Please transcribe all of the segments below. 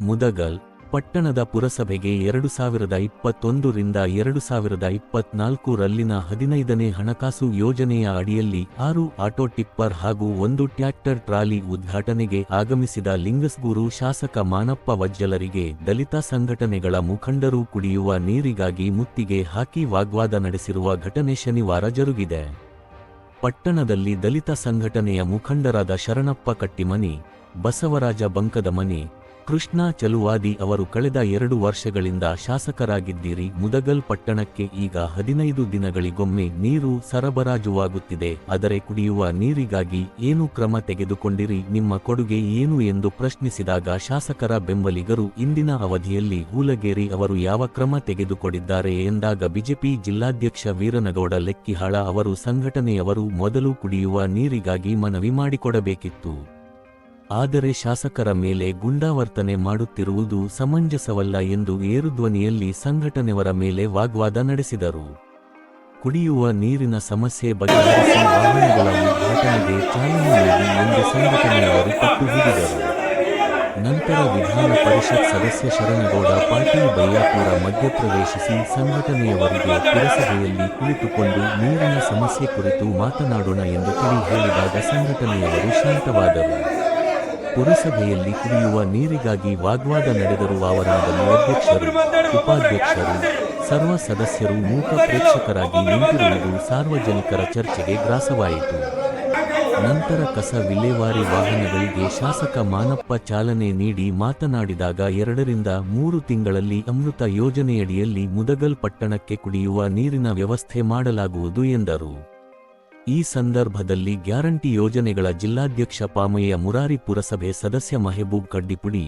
ಮುದಗಲ್, ಪಟ್ಟಣದ ಪುರಸಭೆಗೆ ಎರಡು ಸಾವಿರದ ಇಪ್ಪತ್ತೊಂದರಿಂದ ಎರಡು ಸಾವಿರದ ಇಪ್ಪತ್ನಾಲ್ಕು ರಲ್ಲಿನ ಹದಿನೈದನೇ ಹಣಕಾಸು ಯೋಜನೆಯ ಅಡಿಯಲ್ಲಿ ಆರು ಆಟೋ ಟಿಪ್ಪರ್ ಹಾಗೂ ಒಂದು ಟ್ಯಾಕ್ಟರ್ ಟ್ರಾಲಿ ಉದ್ಘಾಟನೆಗೆ ಆಗಮಿಸಿದ ಲಿಂಗಸ್ಗೂರು ಶಾಸಕ ಮಾನಪ್ಪ ವಜ್ಜಲರಿಗೆ ದಲಿತ ಸಂಘಟನೆಗಳ ಮುಖಂಡರು ಕುಡಿಯುವ ನೀರಿಗಾಗಿ ಮುತ್ತಿಗೆ ಹಾಕಿ ವಾಗ್ವಾದ ನಡೆಸಿರುವ ಘಟನೆ ಶನಿವಾರ ಜರುಗಿದೆ. ಪಟ್ಟಣದಲ್ಲಿ ದಲಿತ ಸಂಘಟನೆಯ ಮುಖಂಡರಾದ ಶರಣಪ್ಪ ಕಟ್ಟಿಮನಿ, ಬಸವರಾಜ ಬಂಕದಮನಿ ಕೃಷ್ಣ ಚಲುವಾದಿ ಅವರು ಕಳೆದ ಎರಡು ವರ್ಷಗಳಿಂದ ಶಾಸಕರಾಗಿದ್ದೀರಿ. ಮುದಗಲ್ ಪಟ್ಟಣಕ್ಕೆ ಈಗ ಹದಿನೈದು ದಿನಗಳಿಗೊಮ್ಮೆ ನೀರು ಸರಬರಾಜುವಾಗುತ್ತಿದೆ. ಆದರೆ ಕುಡಿಯುವ ನೀರಿಗಾಗಿ ಏನು ಕ್ರಮ ತೆಗೆದುಕೊಂಡಿರಿ? ನಿಮ್ಮ ಕೊಡುಗೆ ಏನು ಎಂದು ಪ್ರಶ್ನಿಸಿದಾಗ ಶಾಸಕರ ಬೆಂಬಲಿಗರು, ಇಂದಿನ ಅವಧಿಯಲ್ಲಿ ಹೂಲಗೇರಿ ಅವರು ಯಾವ ಕ್ರಮ ತೆಗೆದುಕೊಂಡಿದ್ದಾರೆ ಎಂದಾಗ ಬಿಜೆಪಿ ಜಿಲ್ಲಾಧ್ಯಕ್ಷ ವೀರನಗೌಡ ಲೆಕ್ಕಿಹಾಳ ಅವರು ಸಂಘಟನೆಯವರು ಮೊದಲು ಕುಡಿಯುವ ನೀರಿಗಾಗಿ ಮನವಿ ಮಾಡಿಕೊಡಬೇಕಿತ್ತು. ಆದರೆ ಶಾಸಕರ ಮೇಲೆ ಗುಂಡಾವರ್ತನೆ ಮಾಡುತ್ತಿರುವುದು ಸಮಂಜಸವಲ್ಲ ಎಂದು ಏರುಧ್ವನಿಯಲ್ಲಿ ಸಂಘಟನೆಯವರ ಮೇಲೆ ವಾಗ್ವಾದ ನಡೆಸಿದರು. ಕುಡಿಯುವ ನೀರಿನ ಸಮಸ್ಯೆ ಬಗೆಹರಿಸಿ ವಾಹನಗಳ ಉದ್ಘಾಟನೆಗೆ ಚಾಲನೆ ನೀಡಿ ಎಂದು ಸಂಘಟನೆಯವರು ಪಟ್ಟು ಹಿಡಿದರು ನಂತರ ವಿಧಾನ ಪರಿಷತ್ ಸದಸ್ಯ ಶರಣಗೌಡ ಪಾಟೀಲ್ ಬಯ್ಯಾಪುರ ಮಧ್ಯಪ್ರವೇಶಿಸಿ ಸಂಘಟನೆಯವರಿಗೆ ಪುರಸಭೆಯಲ್ಲಿ ಕುಳಿತುಕೊಂಡು ನೀರಿನ ಸಮಸ್ಯೆ ಕುರಿತು ಮಾತನಾಡೋಣ ಎಂದು ತಿಳಿ ಹೇಳಿದಾಗ ಸಂಘಟನೆಯವರು ಶಾಂತವಾದರು. ಪುರಸಭೆಯಲ್ಲಿ ಕುಡಿಯುವ ನೀರಿಗಾಗಿ ವಾಗ್ವಾದ ನಡೆದರೂ ಅವರಾಗಲು ಅಧ್ಯಕ್ಷರು ಉಪಾಧ್ಯಕ್ಷರು, ಸರ್ವ ಸದಸ್ಯರು, ಮೂಕ ಪ್ರೇಕ್ಷಕರಾಗಿ ನಿಂತಿರುವುದು ಸಾರ್ವಜನಿಕರ ಚರ್ಚೆಗೆ ಗ್ರಾಸವಾಯಿತು. ನಂತರ ಕಸ ವಿಲೇವಾರಿ ವಾಹನಗಳಿಗೆ ಶಾಸಕ ಮಾನಪ್ಪ ಚಾಲನೆ ನೀಡಿ ಮಾತನಾಡಿದಾಗ ಎರಡರಿಂದ ಮೂರು ತಿಂಗಳಲ್ಲಿ ಅಮೃತ ಯೋಜನೆಯಡಿಯಲ್ಲಿ ಮುದಗಲ್ ಪಟ್ಟಣಕ್ಕೆ ಕುಡಿಯುವ ನೀರಿನ ವ್ಯವಸ್ಥೆ ಮಾಡಲಾಗುವುದು ಎಂದರು. ಈ ಸಂದರ್ಭದಲ್ಲಿ ಗ್ಯಾರಂಟಿ ಯೋಜನೆಗಳ ಜಿಲ್ಲಾಧ್ಯಕ್ಷ ಪಾಮಯ್ಯ ಮುರಾರಿ ಪುರಸಭೆ ಸದಸ್ಯ ಮೆಹಬೂಬ್ ಕಡ್ಡಿಪುಡಿ,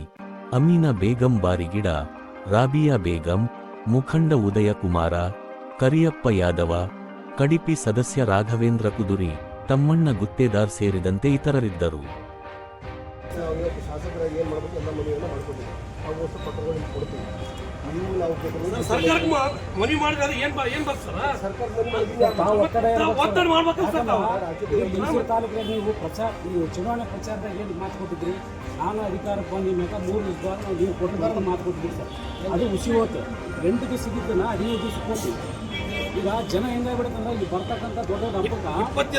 ಅಮೀನಾ ಬೇಗಂ ಬಾರಿಗಿಡ, ರಾಬಿಯಾ ಬೇಗಂ, ಮುಖಂಡ ಉದಯಕುಮಾರ, ಕರಿಯಪ್ಪ ಯಾದವ, ಕಡಿಪಿ ಸದಸ್ಯ ರಾಘವೇಂದ್ರ ಕುದುರಿ, ತಮ್ಮಣ್ಣ ಗುತ್ತೇದಾರ್ ಸೇರಿದಂತೆ ಇತರರಿದ್ದರು. ಕೊಡ್ತೀವಿ. ನೀವು ನಾವು ಬೇಕಾದ್ರೆ ಸರ್ಕಾರಕ್ಕೆ ಮಾ- ಮನವಿ ಮಾಡಿದ್ರೆ ಅದು ಏನ್ ಏನ್ ಬರ್ತದ ತಾವು ಒತ್ತಡ ಮಾಡ್ಬೇಕು ನೀವು ಪ್ರಚಾರ ನೀವು ಚುನಾವಣೆ ಪ್ರಚಾರದಾಗ ಏನು ಮಾತು ಕೊಟ್ಟಿದ್ರಿ? ನಾನು ಅಧಿಕಾರಕ್ಕೆ ಬಂದ ಮೇಲೆ ಮೂರು ದಿವಸ ನೀವು ಕೊಟ್ಟಿದ್ದಾರೆ ಮಾತು ಕೊಟ್ಟಿದ್ರಿ ಸರ್. ಅದು ಹುಸಿ ಹೋತು. ಎಂಟು ದಿವಸ ಇದ್ದಿದ್ದನ್ನ ಹದಿನೈದು ದಿವಸ ಕೊಟ್ಟು ಈಗ ಜನ ಹೆಂಗಾಗ್ಬಿಡುತ್ತಂದ್ರೆ ಇಲ್ಲಿ ಬರ್ತಕ್ಕಂಥ ದೊಡ್ಡ ಹಬ್ಬಕ್ಕೆ ಇಪ್ಪತ್ತು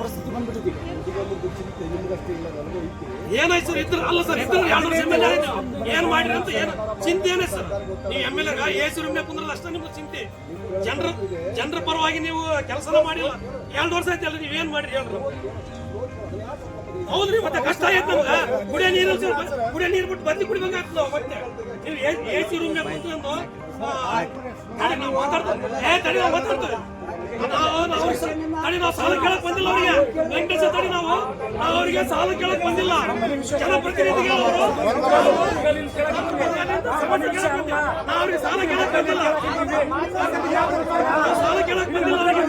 ಪರಿಸ್ಥಿತಿ ಬಂದ್ಬಿಟ್ಟಿದೆ. ಏನಾಯ್ತು ಸರ್? ಇದ್ರ ಅಲ್ಲ ಸರ್ ಇದ್ರ ಎರಡು ಎಂ ಎಲ್ ಎ ಏನ್ ಮಾಡಿರಿ ಅಂತ ಏನು ಚಿಂತೆ ಏನೇ ಸರ್? ನೀವು ಎಂ ಎಲ್ ಎ ಕುಂದ್ರಲ್ಲ ಅಷ್ಟೇ ಚಿಂತೆ. ಜನರ ಜನರ ಪರವಾಗಿ ನೀವು ಕೆಲಸನ ಮಾಡಿಲ್ಲ. ಎರಡು ವರ್ಷ ಆಯ್ತಲ್ಲ ನೀವು ಏನು ಮಾಡಿರಿ ಹೇಳ್ರಿ. ಹೌದ್ರಿ, ಮತ್ತೆ ಕಷ್ಟ ಆಯ್ತು ನಮ್ಗ ಕುಡಿಯೋ ನೀರು ಕುಡಿಯೋ ನೀರು ಬಿಟ್ಟು ಬಂದು ಕುಡಿಬೇಕಾಗ್ತದ ನಾವು ಮತ್ತೆ? ನೀವು ಎ ಸಿ ರೂಮ್ನಾಗ ಕುಂತ್ಕೊಂಡು ನಾವು ಮಾತಾಡ್ತೇವೆ. ಏ, ತಡಿ, ನಾವು ಮಾತಾಡ್ತೇವೆ. ನಾವು ನಾವು ತಡಿ, ನಾವು ಸಾಲ ಕೇಳಕ್ ಬಂದಿಲ್ಲ ಅವ್ರಿಗೆ. ವೆಂಕಟೇಶ, ತಡಿ ನಾವು. ನಾವು ಅವರಿಗೆ ಸಾಲ ಕೇಳಕ್ ಬಂದಿಲ್ಲ. ಜನಪ್ರತಿನಿಧಿಗಳು ಅವರು. ನಾವು ಅವ್ರಿಗೆ ಸಾಲ ಕೇಳಕ್ ಬಂದಿಲ್ಲ. ಸಾಲ ಕೇಳಕ್ ಬಂದಿಲ್ಲ. ಅವರಿಗೆ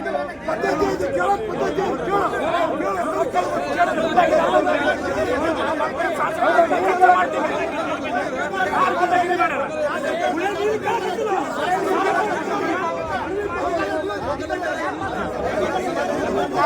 ಕೇಳಕ್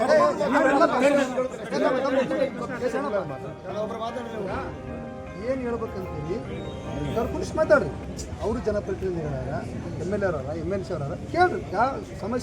ಹೇಳೋದು- ಏನು ಹೇಳ್ಬೇಕಂತೀವಿ ಕರ್ಕೊಂಡು ಮಾತಾಡ್ರಿ. ಅವರು ಜನಪ್ರತಿನಿಧಿಗಳಾರ ಎಂ ಎಲ್ ಎ ಅವರ ಎಂ ಎಲ್ ಸಿ ಅವರ ಕೇಳ್ರಿ ಯಾವ ಸಮಸ್ಯೆ